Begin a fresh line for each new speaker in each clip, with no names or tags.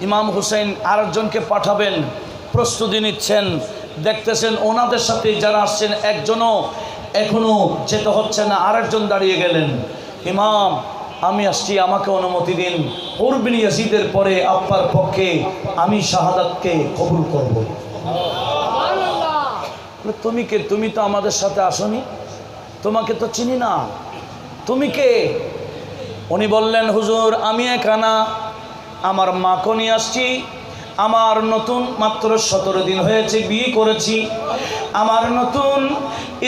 ইমাম হুসেন আরেকজনকে পাঠাবেন, প্রস্তুতি নিচ্ছেন। দেখতেছেন ওনাদের সাথে যারা আসছেন, একজনও এখনও যেতে হচ্ছে না, আরেকজন দাঁড়িয়ে গেলেন। ইমাম, আমি আসছি, আমাকে অনুমতি দিন। উর্বিন ইয়াসিদের পরে আপনার পক্ষে আমি শাহাদাতকে কবুল করব। তুমি কে? তুমি তো আমাদের সাথে আসনি। তোমাকে তো চিনি না। তুমি কে? উনি বললেন, হুজুর, আমি একানা। আমার মাকে নিয়ে আসছি। আমার নতুন মাত্র সতেরো দিন হয়েছে, বিয়ে করেছি। আমার নতুন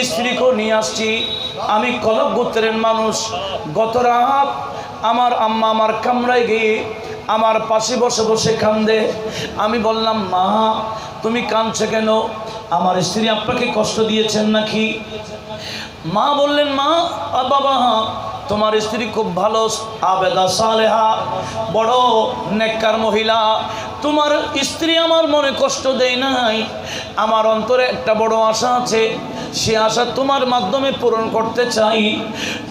স্ত্রীকেও নিয়ে আসছি। আমি কলক গোত্রের মানুষ। গত রাত আমার আম্মা আমার কামরায় গিয়ে আমার পাশে বসে বসে কান্দে। আমি বললাম, মা, তুমি কাঁদছো কেন? আমার স্ত্রী আপনাকে কষ্ট দিয়েছেন নাকি? মা বললেন, মা বাবা তোমার স্ত্রী খুব ভালো, আবেদা সালেহা, বড় নেককার মহিলা। তোমার স্ত্রী আমার মনে কষ্ট দেয় নাই। আমার অন্তরে একটা বড় আশা আছে। সে আশা তোমার মাধ্যমে পূরণ করতে চাই।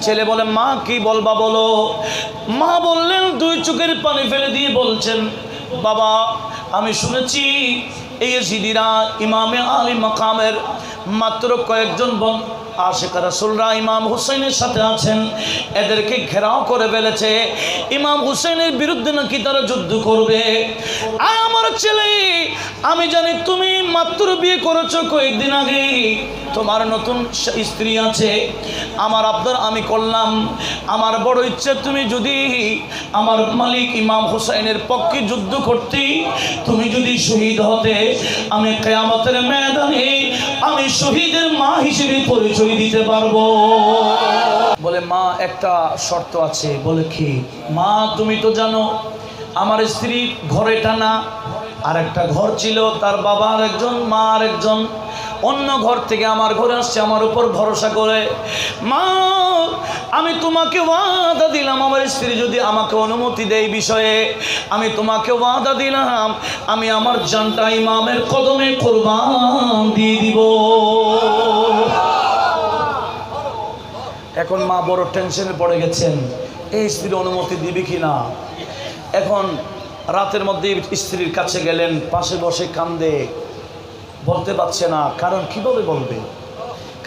ছেলে বলে, মা, কি বলবা বলো? মা বললেন, দুই চোখের পানি ফেলে দিয়ে বলছেন, বাবা, আমি শুনেছি এই জিদিরা ইমামে আলী মাকামের মাত্র কয়েকজন বন আশেখা রাসুলরা ইমাম হুসেনের সাথে আছেন। এদেরকে ঘেরাও করে ফেলেছে। ইমাম হুসেনের বিরুদ্ধে নাকি তারা যুদ্ধ করবে? আর আমার ছেলে, আমি জানি তুমি মাত্র বিয়ে করেছ কয়েকদিন আগে। তোমার নতুন স্ত্রী আছে। আমার আবদার আমি করলাম। আমার বড় ইচ্ছে, তুমি যদি আমার মালিক ইমাম হুসাইনের পক্ষে যুদ্ধ করতে, তুমি যদি শহীদ হতে, আমি কেয়ামতের ময়দানে আমি শহীদের মা হিসেবে পরিচয় দিতে পারব। বলে, মা, একটা শর্ত আছে। বলে, কি? মা, তুমি তো জানো, আমার স্ত্রী ঘরে টানা আর একটা ঘর ছিল, তার বাবার একজন মা আর একজন। অন্য ঘর থেকে আমার ঘরে আসছে, আমার উপর ভরসা করে, মা, আমি তোমাকে ওয়াদা দিলাম, আমার স্ত্রী যদি আমাকে অনুমতি দেয় বিষয়ে, আমি তোমাকে ওয়াদা দিলাম, আমি আমার জানটা ইমামের কদমে কোরবান দিয়ে দিব। এখন মা বড় টেনশনে পড়ে গেছেন, এই স্ত্রীর অনুমতি দিবে কি না এখন রাতের মধ্যে স্ত্রীর কাছে গেলেন, পাশে বসে কান্দে বলতে পারছে না। কারণ কীভাবে বলবে?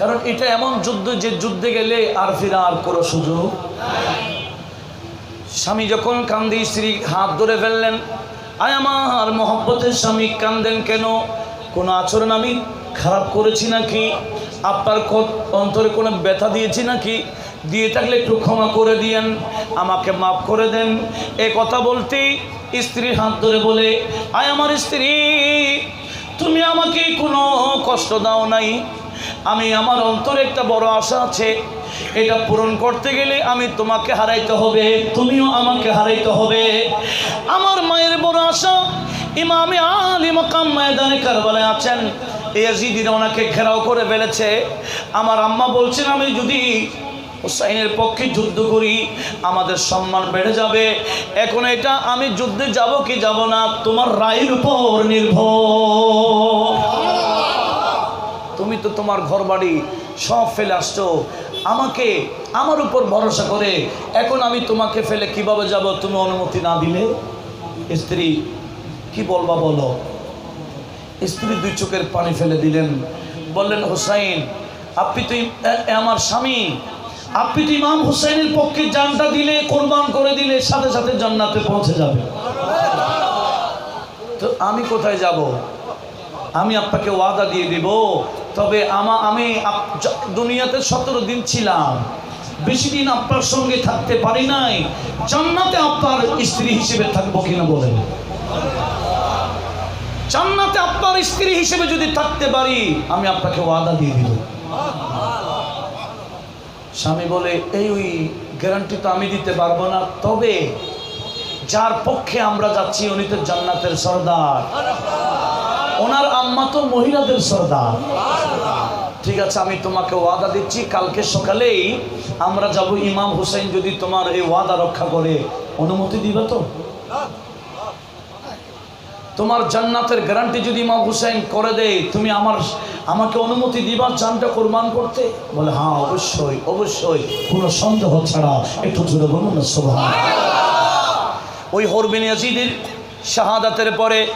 কারণ এটা এমন যুদ্ধ যে যুদ্ধে গেলে আর ফিরা আর কোনো সুযোগ স্বামী যখন কান্দে, স্ত্রী হাত ধরে ফেললেন, আয় আমার মহব্বতের স্বামী, কান্দেন কেন? কোনো আচরণ আমি খারাপ করেছি নাকি? আপনার অন্তরে কোনো ব্যথা দিয়েছি নাকি? দিয়ে থাকলে একটু ক্ষমা করে দিয়েন, আমাকে মাফ করে দেন। এ কথা বলতেই স্ত্রীর হাত ধরে বলে, আয় আমার স্ত্রী তুমি আমাকে কোনো কষ্ট দাও নাই। আমি আমার অন্তরে একটা বড় আশা আছে। এটা পূরণ করতে গেলে আমি তোমাকে হারাইতে হবে, তুমিও আমাকে হারাইতে হবে। আমার মায়ের বড় আশা, ইমামে আলী মকাম ময়দানে কারবালায় আছেন। ইয়াজিদিরা ওনাকে ঘেরাও করে ফেলেছে। আমার আম্মা বলছেন, আমি যদি হুসাইনের পক্ষে যুদ্ধ করি, আমাদের সম্মান বেড়ে যাবে। এখন এটা আমি যুদ্ধে যাব কি যাব না, তোমার রায়ের উপর নির্ভর। তুমি তো তোমার ঘর বাড়ি সব ফেলে আসছো। আমাকে, আমার উপর ভরসা করে, এখন আমি তোমাকে ফেলে কীভাবে যাব তুমি অনুমতি না দিলে? স্ত্রী, কি বলবা বলো? স্ত্রী দুই চোখের পানি ফেলে দিলেন। বললেন, হুসাইন, আপনি তো আমার স্বামী। আপনি ইমাম হুসাইনের পক্ষে জানটা দিলে, কোরবান করে দিলে, সাথে সাথে জান্নাতে পৌঁছে যাবে। তো আমি কোথায় যাব? আমি আপনাকে ওয়াদা দিয়ে দিব, তবে আমা, আমি দুনিয়াতে সতেরো দিন ছিলাম। বেশি দিন আপনার সঙ্গে থাকতে পারি নাই। জান্নাতে আপনার স্ত্রী হিসেবে থাকব কিনা বলেন। জান্নাতে আপনার স্ত্রী হিসেবে যদি থাকতে পারি, আমি আপনাকে ওয়াদা দিয়ে দিব। স্বামী বলে, এই ওই গ্যারান্টি তো আমি দিতে পারব না। তবে যার পক্ষে আমরা যাচ্ছি, উনি তো জান্নাতের সর্দার। ওনার আম্মা তো মহিলাদের সর্দার। ঠিক আছে, আমি তোমাকে ওয়াদা দিচ্ছি, কালকে সকালেই আমরা যাব ইমাম হুসাইন যদি তোমার এই ওয়াদা রক্ষা করে। অনুমতি দিবে তো? তোমার জান্নাতের গ্যারান্টি যদি ইমাম হুসাইন করে দেয়, তুমি আমার, আমাকে অনুমতি দিবা জানটা কোরবান করতে? বলে হ্যাঁ অবশ্যই অবশ্যই, কোনো সন্দেহ ছাড়া একটু জুড়ে বলুন না সোভা ওই হরবিন ইয়াজিদের শাহাদাতের পরে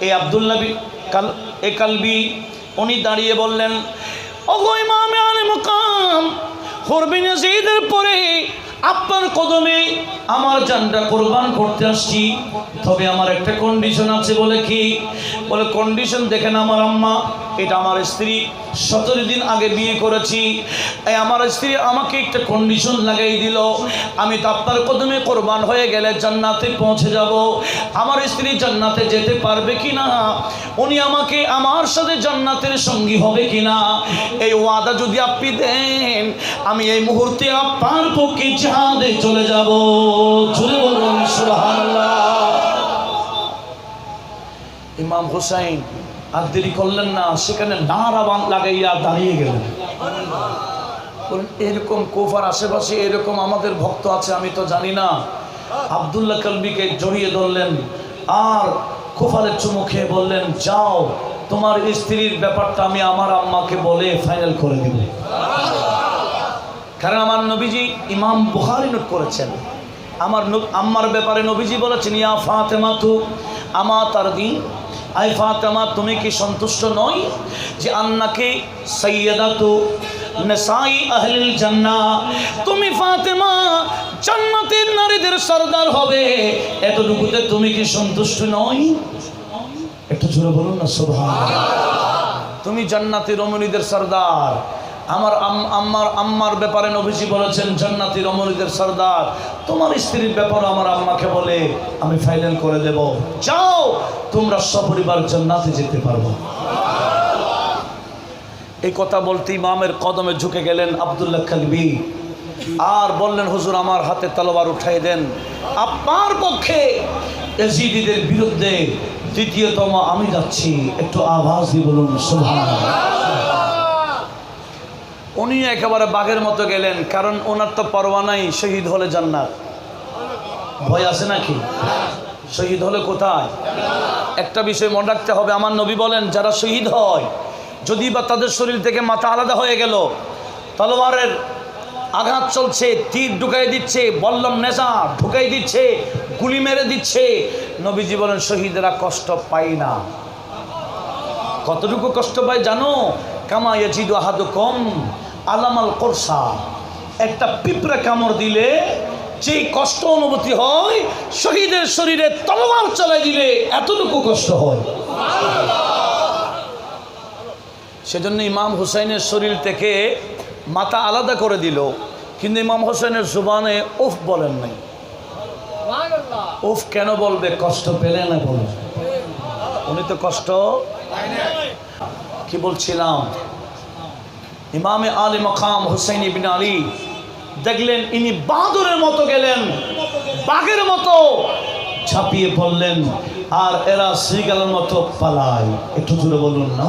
এই আবদুল্লাহ বি- কাল, এ কালবি, উনি দাঁড়িয়ে বললেন, ওগো ইমামে আলে মুকাম হরবিন ইয়াজিদের পরে আপনার কদমে আমার জানটা কোরবান করতে আসছি, তবে আমার একটা কন্ডিশন আছে বলে কি? বলে কন্ডিশন দেখেন আমার আম্মা, এটা আমার স্ত্রী, সতেরো দিন আগে বিয়ে করেছি। এই আমার স্ত্রী আমাকে একটা কন্ডিশন লাগাই দিল, আমি তো আপনার কদমে কোরবান হয়ে গেলে জান্নাতে পৌঁছে যাব। আমার স্ত্রী জান্নাতে যেতে পারবে কি না উনি আমাকে আমার সাথে জান্নাতের সঙ্গী হবে কি না এই ওয়াদা যদি আপনি দেন, আমি এই মুহূর্তে আপনার পক্ষে জাহাদে চলে যাব। জুড়ে ইমাম হুসাইন, আর দেরি করলেন না, সেখানে নারা লাগাইয়া দাঁড়িয়ে গেলেন। এরকম কোফার আশেপাশে এরকম আমাদের ভক্ত আছে, আমি তো জানি না। আবদুল্লাহ কলবিকে জড়িয়ে ধরলেন, আর কোফারের চুমু খেয়ে বললেন, যাও, তোমার স্ত্রীর ব্যাপারটা আমি আমার আম্মাকে বলে ফাইনাল করে দিব। কারণ আমার নবীজি ইমাম বুখারি নোট করেছেন আমার আম্মার ব্যাপারে নবীজি বলেছেন, ইয়া ফাতেমা তু, আমা তার দিন আই ফাতেমা, তুমি কি সন্তুষ্ট নয় যে আন্নাকে সৈয়দা তু নেসাই আহলিল জান্নাহ? তুমি ফাতেমা, জান্নাতের নারীদের সর্দার হবে। এতটুকুতে তুমি কি সন্তুষ্ট নয় একটু জোরে বলুন না, সুবহানাল্লাহ। তুমি জান্নাতের রমণীদের সর্দার। আমার আম্মার আম্মার ব্যাপারে নবীজি বলেছেন জান্নাতি রমণীদের সর্দার, তোমার স্ত্রীর ব্যাপারে আমার আম্মাকে বলে, আমি ফাইনাল করে দেব। যাও, তোমরা সপরিবার জান্নাতে যেতে পারব। এই কথা বলতে ইমামের কদমে ঝুঁকে গেলেন আবদুল্লাহ খালবি। আর বললেন, হুজুর, আমার হাতে তলোয়ার উঠাই দেন। আপনার পক্ষে এজিদিদের বিরুদ্ধে দ্বিতীয়তম আমি যাচ্ছি। একটু আভাস দিয়ে বলুন, সুবহানাল্লাহ। উনি একেবারে বাঘের মতো গেলেন, কারণ ওনার তো পরোয়া নাই, শহীদ হলে জান্নাত। ভয় আছে নাকি? শহীদ হলে কোথায়? একটা বিষয় মনে রাখতে হবে, আমার নবী বলেন, যারা শহীদ হয়, যদি বা তাদের শরীর থেকে মাথা আলাদা হয়ে গেল, তলোয়ারের আঘাত চলছে, তীর ঢুকাই দিচ্ছে, বল্লম নেশা ঢুকাই দিচ্ছে, গুলি মেরে দিচ্ছে, নবীজি বলেন, শহীদরা কষ্ট পাই না। কতটুকু কষ্ট পায় জানো? কামা ইয়াজিদু আহাদু কম আলামাল করসা। একটা পিঁপড়া কামড় দিলে যেই কষ্ট অনুভূতি হয়, শহীদের শরীরে তলোয়ার চালাই দিলে এতটুকু কষ্ট হয়। সেজন্য ইমাম হুসাইনের শরীর থেকে মাথা আলাদা করে দিল। কিন্তু ইমাম হোসেনের জুবানে উফ বলেন নাই। উফ কেন বলবে? কষ্ট পেলে না বলবে উনি তো কষ্ট কি বলছিলাম? ইমামে আলী মকাম হুসাইন ইবিন আলী দেখলেন ইনি বাহাদুরের মতো গেলেন, বাঘের মতো ঝাঁপিয়ে পড়লেন, আর এরা শ্রীগালের মতো পালায়। একটু জুড়ে বলুন না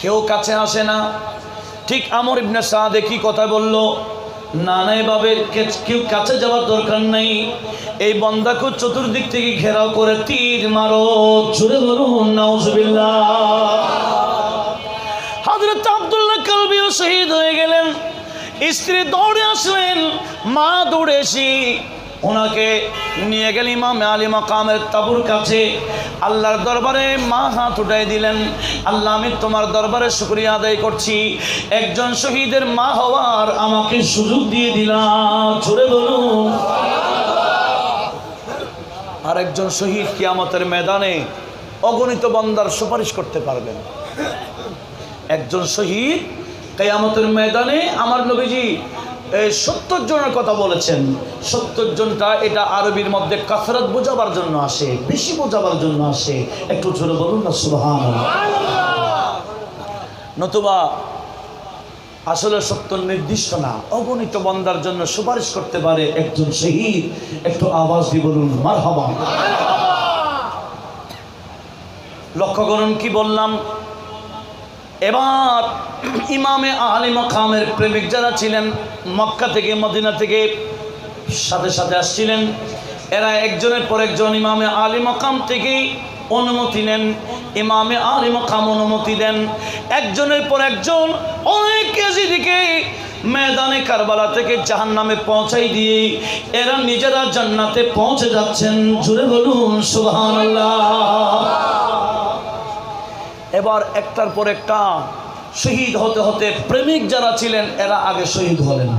কেউ কাছে আসে না। ঠিক আমর ইবনে সাদে কি কথা বলল? না এভাবে কেউ কাছে যাওয়ার দরকার নেই। এই বন্দাকে চতুর্দিক থেকে ঘেরাও করে তীর মারো। জুড়ে বলুন, নাউজুবিল্লাহ। হযরত আবদুল্লাহ কালবিও শহীদ হয়ে গেলেন। স্ত্রী দৌড়ে আসলেন, মা দৌড়ে এসে ওনাকে নিয়ে গেল ইমাম আলী মাকামের তাবুর কাছে। আল্লাহর দরবারে মা হাত উঠাই দিলেন, আল্লাহ আমি তোমার দরবারে শুক্রিয়া আদায় করছি। একজন শহীদের মা হওয়ার আমাকে সুযোগ দিয়ে দিলাম ছুড়ে বলুন আর একজন শহীদ কিয়ামতের ময়দানে অগণিত বন্দার সুপারিশ করতে পারবেন। একজন শহীদ কেয়ামতের ময়দানে আমার নবীজি সত্তর জনের কথা বলেছেন। সত্তর জনটা এটা আরবির মধ্যে কাসরত বোঝাবার জন্য আসে, বেশি বোঝাবার জন্য আসে। একটু জোরে বলুন না সুবহান নতুবা, আসলে সত্য নির্দিষ্ট না, অগণিত বন্দার জন্য সুপারিশ করতে পারে একজন শহীদ। একটু আওয়াজ দিয়ে বলুন মার হবা লক্ষ্য করুন কি বললাম এবার ইমামে আলী মকামের প্রেমিক যারা ছিলেন, মক্কা থেকে, মদিনা থেকে সাথে সাথে আসছিলেন। এরা একজনের পর একজন ইমামে আলী মকাম থেকে অনুমতি নেন। ইমামে আলী মকাম অনুমতি দেন। একজনের পর একজন অনেক কেজি দিকে ময়দানে কারবালা থেকে জাহান নামে পৌঁছাই দিয়ে এরা নিজেরা জান্নাতে পৌঁছে যাচ্ছেন। জুড়ে বলুন, সুবহানাল্লাহ। এবার একটার পর একটা শহীদ হতে হতে প্রেমিক যারা ছিলেন এরা আগে শহীদ হলেন।